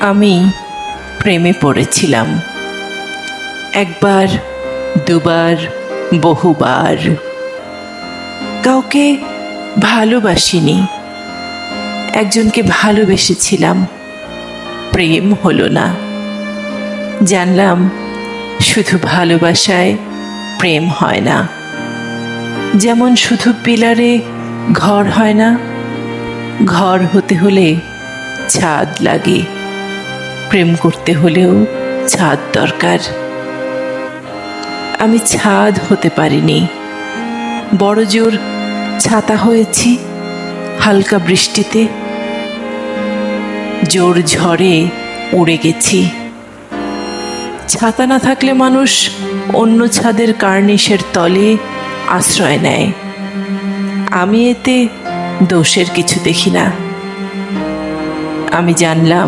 আমি প্রেমে পড়েছিলাম। একবার, দুবার, বহুবার। কাউকে ভালোবাসিনি, একজনকে ভালোবেসেছিলাম। প্রেম হলো না। জানলাম শুধু ভালোবাসায় প্রেম হয় না। যেমন শুধু পিলারে ঘর হয় না, ঘর হতে হলে ছাদ লাগে। প্রেম করতে হলেও ছাদ দরকার। আমি ছাদ হতে পারিনি। বড় জোর ছাতা হয়েছি হালকা বৃষ্টিতে। জোর ঝড়ে উড়ে গেছি। ছাতা না থাকলে মানুষ অন্য ছাদের কার্নিশের তলে আশ্রয় নেয়। আমি এতে দোষের কিছু দেখি না। আমি জানলাম